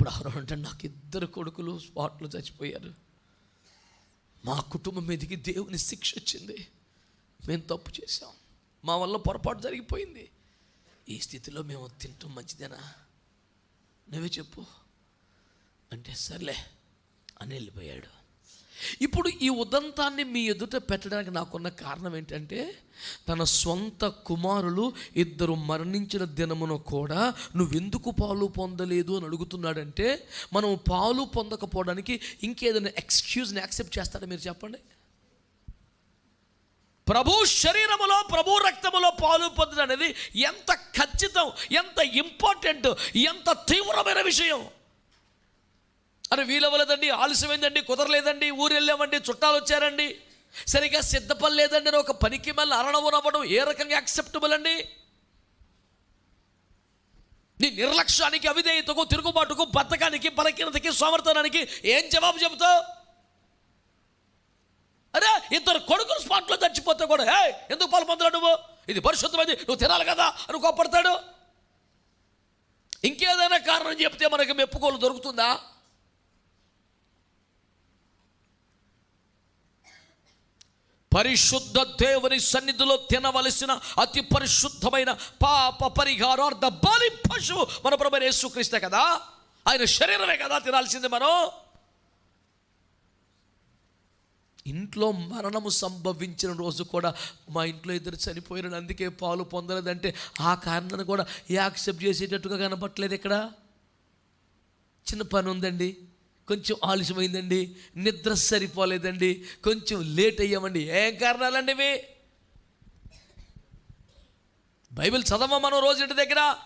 అప్పుడు ఎవరు అంటే నాకు ఇద్దరు కొడుకులు స్పాట్లో చచ్చిపోయారు. మా కుటుంబం మీదకి దేవుని శిక్ష వచ్చింది. మేము తప్పు చేసాం మా వల్ల పొరపాటు జరిగిపోయింది. ఈ స్థితిలో మేము తింటాం మంచిదేనా? నువ్వే చెప్పు. అంటే సర్లే అని వెళ్ళిపోయాడు. ఇప్పుడు ఈ ఉదంతాన్ని మీ ఎదుట పెట్టడానికి నాకున్న కారణం ఏంటంటే తన సొంత కుమారులు ఇద్దరు మరణించిన దినమున కూడా నువ్వెందుకు పాలు పొందలేదు అని అడుగుతున్నాడంటే మనం పాలు పొందకపోవడానికి ఇంకేదైనా ఎక్స్క్యూజ్ని యాక్సెప్ట్ చేస్తాడా మీరు చెప్పండి? ప్రభు శరీరములో ప్రభు రక్తములో పాలు పొందడం అనేది ఎంత ఖచ్చితం ఎంత ఇంపార్టెంట్ ఎంత తీవ్రమైన విషయం. అరే వీలవ్వలేదండి ఆలస్యమైందండి కుదరలేదండి ఊరు వెళ్ళామండి చుట్టాలు వచ్చారండి సరిగా సిద్ధపడలేదండి అని ఒక పనికి మళ్ళీ అరణవనవ్వడం ఏ రకంగా యాక్సెప్టబుల్ అండి? నీ నిర్లక్ష్యానికి అవిధేయతకు తిరుగుబాటుకు బద్ధకానికి బలహీనతకి సోమర్థనానికి ఏం జవాబు చెబుతావు? అరే ఇద్దరు కొడుకులు స్పాట్లో చచ్చిపోతే కూడా హే ఎందుకు పాలు పొందరా నువ్వు? ఇది పరిశుద్ధమైంది నువ్వు తినాలి కదా అని కోపడతాడు ఇంకేదైనా కారణం చెప్తే మనకి మెప్పుకోలు దొరుకుతుందా? పరిశుద్ధ దేవుని సన్నిధిలో తినవలసిన అతి పరిశుద్ధమైన పాప పరిహారార్థ బలి పశువు మన ప్రభు యేసుక్రీస్తే కదా? ఆయన శరీరమే కదా తినాల్సింది మనం? ఇంట్లో మరణము సంభవించిన రోజు కూడా మా ఇంట్లో ఇద్దరు చనిపోయిన అందుకే పాలు పొందలేదంటే ఆ కారణాన్ని కూడా యాక్సెప్ట్ చేసేటట్టుగా కనపట్లేదు ఇక్కడ? చిన్న పని ఉందండి. కొంచెం ఆలస్యమైందండి నిద్ర సరిపోలేదండి కొంచెం లేట్ అయ్యామండి. ఏం కారణాలండి ఇవి? బైబిల్ చదవ మనం రోజు ఇంటి దగ్గర?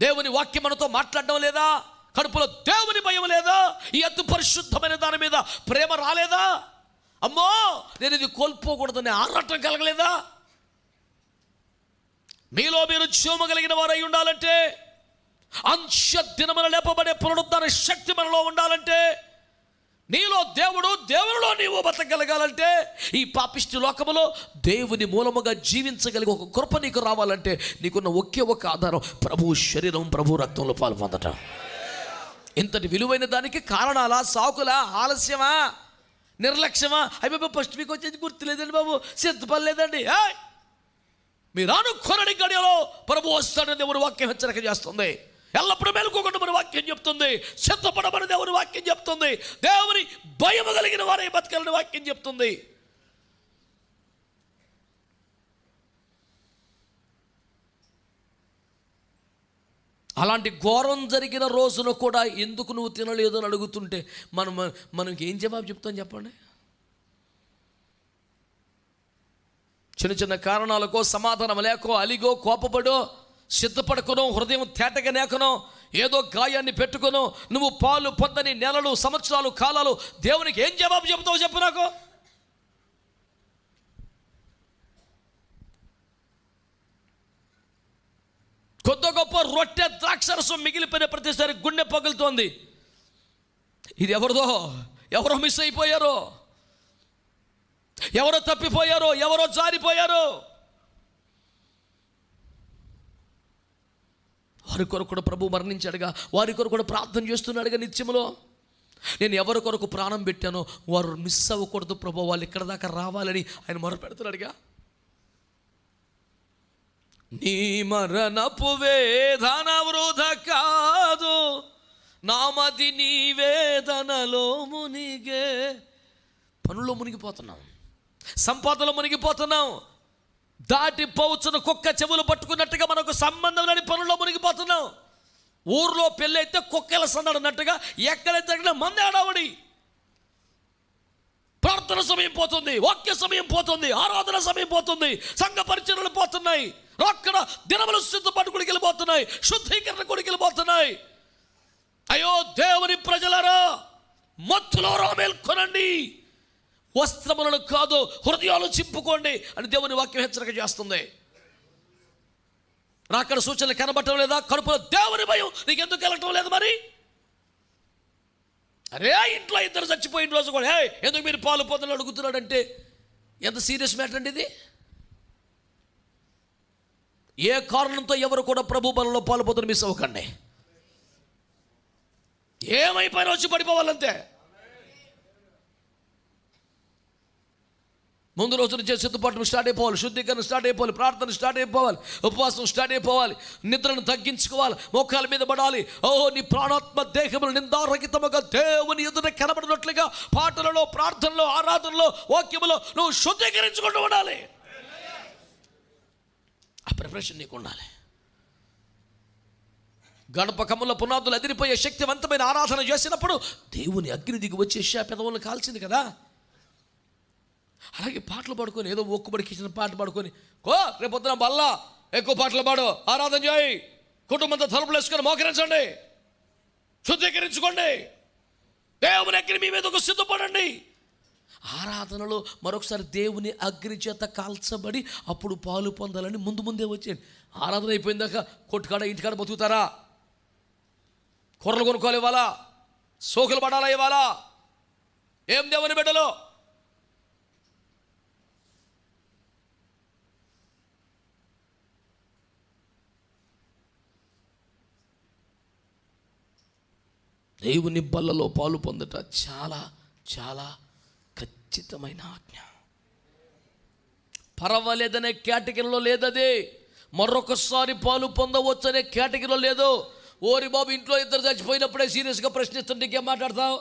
దేవుని వాక్యం మనతో మాట్లాడడం లేదా? కడుపులో దేవుని భయం లేదా? ఈ అతి పరిశుద్ధమైన దాని మీద ప్రేమ రాలేదా? అమ్మో నేను ఇది కోల్పోకూడదని ఆరాటం కలగలేదా? మీలో మీరు చోమ కలిగిన వారై ఉండాలంటే అంశ దినమున లేపబడే పునరుద్ధరణ శక్తి మనలో ఉండాలంటే నీలో దేవుడు దేవునిలో నీవు బతకగలగాలంటే ఈ పాపిష్టి లోకములో దేవుని మూలముగా జీవించగలిగే ఒక కృప నీకు రావాలంటే నీకున్న ఒకే ఒక ఆధారం ప్రభు శరీరం ప్రభు రక్తంలో పాల్పొందటం ఇంతటి విలువైన దానికి కారణాలా? సాకులా? ఆలస్యమా? నిర్లక్ష్యమా? అయ్యి ఫస్ట్ మీకు వచ్చేది గుర్తులేదండి బాబు. సిద్ధపడలేదండి. మీరు అనుకోనని గడియలో ప్రభు వస్తాడని దేవుని వాక్యం హెచ్చరిక చేస్తుంది. ఎల్లప్పుడూ మేలుకోకుండా వాక్యం చెప్తుంది. సిద్ధపడమని దేవుని వాక్యం చెప్తుంది. దేవుని భయము కలిగిన వారే బతకాలని వాక్యం చెప్తుంది. అలాంటి ఘోరం జరిగిన రోజున కూడా ఎందుకు నువ్వు తినలేదు అని అడుగుతుంటే మనం మనకి ఏం జవాబు చెప్తాం చెప్పండి? చిన్న చిన్న కారణాలకో సమాధానం లేకో అలిగో కోపపడో సిద్ధపడకునో హృదయం తేటగా నేకను ఏదో గాయాన్ని పెట్టుకునో నువ్వు పాలు పొందని నెలలు సంవత్సరాలు కాలాలు దేవునికి ఏం జవాబు చెబుతావు చెప్పు నాకు? కొత్త గొప్ప రొట్టె ద్రాక్షరసం మిగిలిపోయిన ప్రతిసారి గుండె పగులుతోంది. ఇది ఎవరిదో? ఎవరో మిస్ అయిపోయారో? ఎవరో తప్పిపోయారో? ఎవరో జారిపోయారో? వారి కొరకు కూడా ప్రభు మరణించాడుగా వారి కొరకు కూడా ప్రార్థన చేస్తున్నాడుగా నిత్యములో. నేను ఎవరి కొరకు ప్రాణం పెట్టానో వారు మిస్ అవ్వకూడదు ప్రభు వాళ్ళు ఇక్కడ దాకా రావాలని ఆయన మొరపెడుతున్నాడుగా. నీ మరణపు వేదన వృధ కాదు నామది నీ వేదనలో మునిగే. పనుల్లో మునిగిపోతున్నాం సంపాదనలో మునిగిపోతున్నాం దాటి పోవచ్చున కుక్క చెవులు పట్టుకున్నట్టుగా మనకు సంబంధం లేని పనుల్లో మునిగిపోతున్నాం. ఊర్లో పెళ్ళి అయితే కుక్కల సందడినట్టుగా ఎక్కడైతే తగిన మంది ఆడవడి ప్రార్థన సమయం పోతుంది వాక్య సమయం పోతుంది ఆరాధన సమయం పోతుంది సంఘ పరిచయలు పోతున్నాయి అక్కడ దినములు సిద్ధపాటు గుడికి వెళ్ళిపోతున్నాయి శుద్ధీకరణ గుడికి వెళ్ళిపోతున్నాయి. అయ్యో దేవుని ప్రజలరా మత్తులో మేల్కొనండి వస్త్రములను కాదు హృదయాలు చింపుకోండి అని దేవుని వాక్యం హెచ్చరిక చేస్తుంది. రాకడ సూచనలు కనబడటం లేదా? కడుపులో దేవుని భయం. నీకు ఎందుకు వెళ్ళటం లేదు మరి? అరే ఇంట్లో ఇద్దరు చచ్చిపోయిన రోజు కూడా హే ఎందుకు మీరు పాలు పొందని అడుగుతున్నాడంటే? ఎంత సీరియస్ మ్యాటర్ అండి ఇది? ఏ కారణంతో ఎవరు కూడా ప్రభు బలంలో పాలు పొందని మిస్ అవ్వకండి. ఏమైపోయినా వచ్చి పడిపోవాలంతే ముందు రోజు నుంచే సిద్ధపాటు స్టార్ట్ అయిపోవాలి. శుద్ధీకరణ స్టార్ట్ అయిపోవాలి. ప్రార్థన స్టార్ట్ అయిపోవాలి. ఉపవాసం స్టార్ట్ అయిపోవాలి. నిద్రను తగ్గించుకోవాలి. మోకాల మీద పడాలి. ఓహో నీ ప్రాణాత్మ దేహములు నిందారహితముగా దేవుని ఎదుట కనబడినట్లుగా పాటలలో ప్రార్థనలో ఆరాధనలో వాక్యములో నువ్వు శుద్ధీకరించుకుంటూ ఉండాలి. ఆ ప్రిపరేషన్ నీకు ఉండాలి. గడప కమ్ముల పునాదులు అదిరిపోయే శక్తివంతమైన ఆరాధన చేసినప్పుడు దేవుని అగ్ని దిగి వచ్చే పెదవులను కాల్చింది కదా? అలాగే పాటలు పాడుకొని ఏదో ఒక్కబడికి ఇచ్చిన పాట పాడుకొని కో రేపు బల్లా ఎక్కువ పాటలు పాడు ఆరాధన చేయి కుటుంబంతో తలుపులు వేసుకొని మోకరించండి శుద్ధీకరించుకోండి దేవుని అగ్ని మీ మీదకు సిద్ధపడండి. ఆరాధనలో మరొకసారి దేవుని అగ్ని చేత కాల్చబడి అప్పుడు పాలు పొందాలని ముందు ముందే వచ్చేయండి. ఆరాధన అయిపోయిందాక కొట్టుకాడ ఇంటికాడ బతుకుతారా? కూరలు కొనుక్కోవాలి ఇవ్వాలా? సోకులు పడాలా ఇవ్వాలా? ఏం దేవుని బిడ్డలో? దేవుని బల్లలో పాలు పొందట చాలా చాలా ఖచ్చితమైన ఆజ్ఞ. పర్వాలేదనే కేటగిరీలో లేదది. మరొకసారి పాలు పొందవచ్చనే కేటగిరీలో లేదు. ఓరి బాబు ఇంట్లో ఇద్దరు చచ్చిపోయినప్పుడే సీరియస్గా ప్రశ్నిస్తుంటే ఇంకేం మాట్లాడతావు?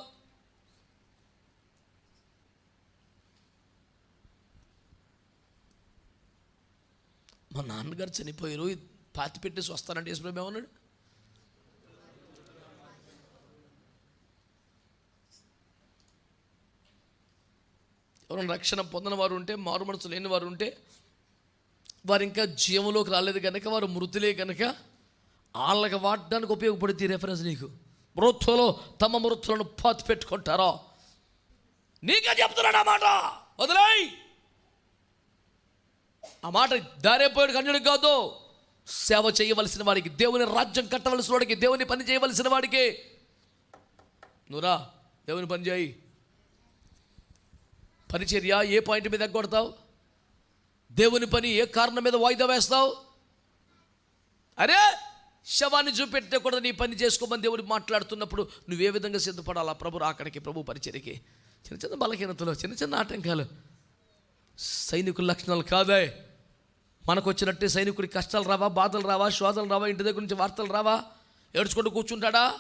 మా నాన్నగారు చనిపోయారు. పాతి పెట్టేసి వస్తానంటే యేసుప్రభు ఏమన్నాడు? ఎవరైనా రక్షణ పొందిన వారు ఉంటే మారు మనసు లేని వారు ఉంటే వారు ఇంకా జీవంలోకి రాలేదు కనుక వారు మృతులే కనుక వాళ్ళకి వాడడానికి ఉపయోగపడుద్ది రెఫరెన్స్ నీకు. మృత్తులో తమ మృత్తులను పాతి పెట్టుకుంటారో నీకే చెప్తున్నాడు ఆ మాట. వదిలేయ్. ఆ మాట దారైపోయాడు కన్యుడికి కాదు. సేవ చేయవలసిన వాడికి దేవుని రాజ్యం కట్టవలసిన వాడికి దేవుని పని చేయవలసిన వాడికి. నువ్వురా దేవుని పని చేయి. పరిచర్య ఏ పాయింట్ మీద ఎగ్గొడతావు? దేవుని పని ఏ కారణం మీద వాయిదా వేస్తావు? అరే శవాన్ని చూపెట్టే కూడా నీ పని చేసుకోమని దేవుడు మాట్లాడుతున్నప్పుడు నువ్వు ఏ విధంగా సిద్ధపడాలా? ప్రభు అక్కడికి ప్రభు పరిచర్యకి. చిన్న చిన్న బలహీనతలు చిన్న చిన్న ఆటంకాలు. సైనికుల లక్షణాలు కాదే. మనకు వచ్చినట్టే సైనికుడి కష్టాలు రావా బాధలు రావా శోధలు రావా ఇంటి దగ్గర నుంచి వార్తలు రావా? ఏడ్చుకుంటూ కూర్చుంటాడా?